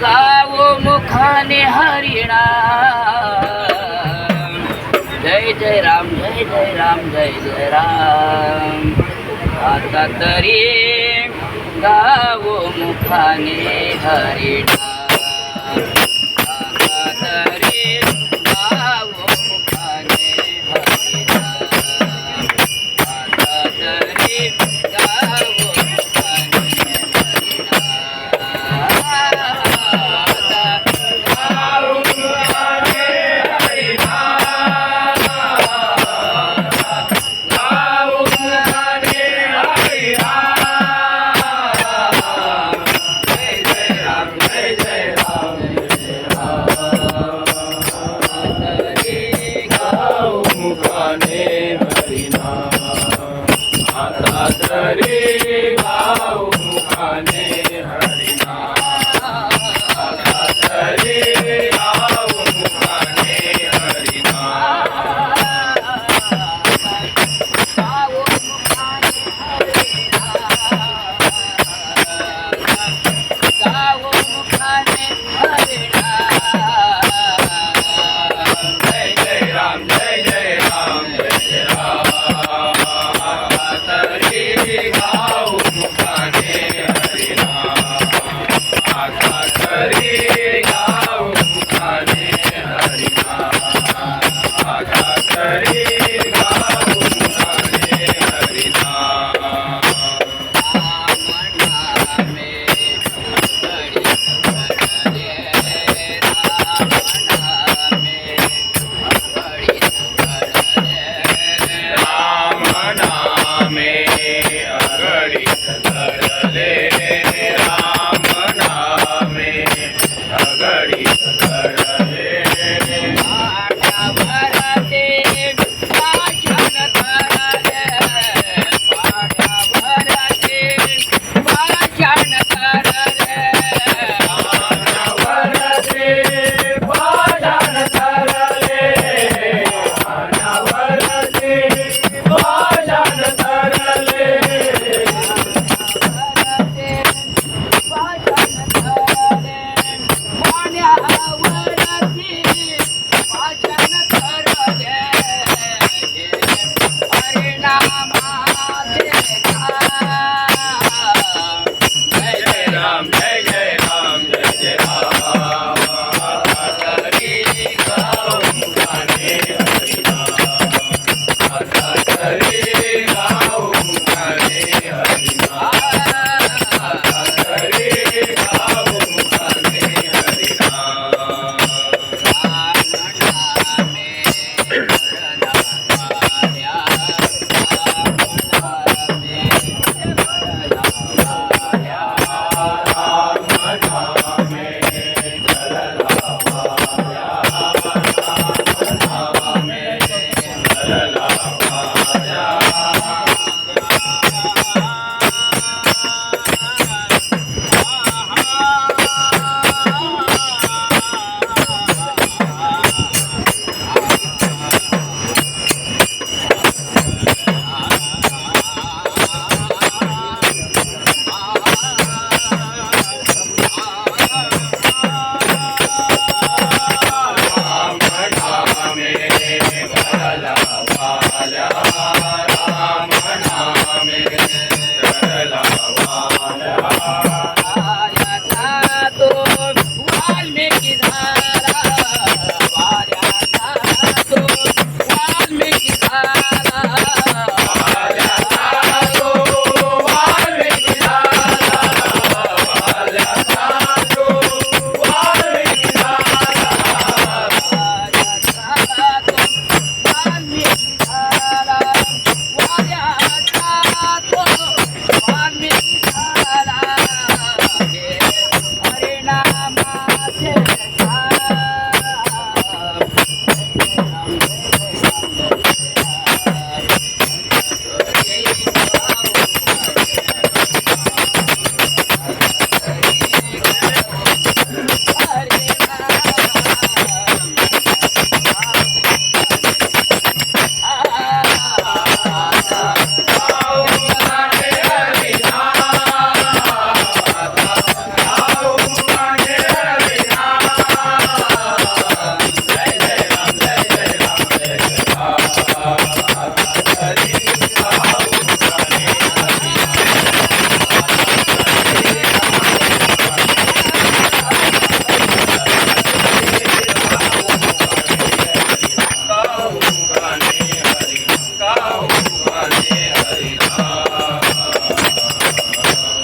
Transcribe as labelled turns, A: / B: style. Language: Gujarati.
A: ગાવો મુખાને હરિણા. જય જય રામ, જય જય રામ, જય જય રામ.
B: માતા તરી ગાવો મુખાને હરિણા. Yeah.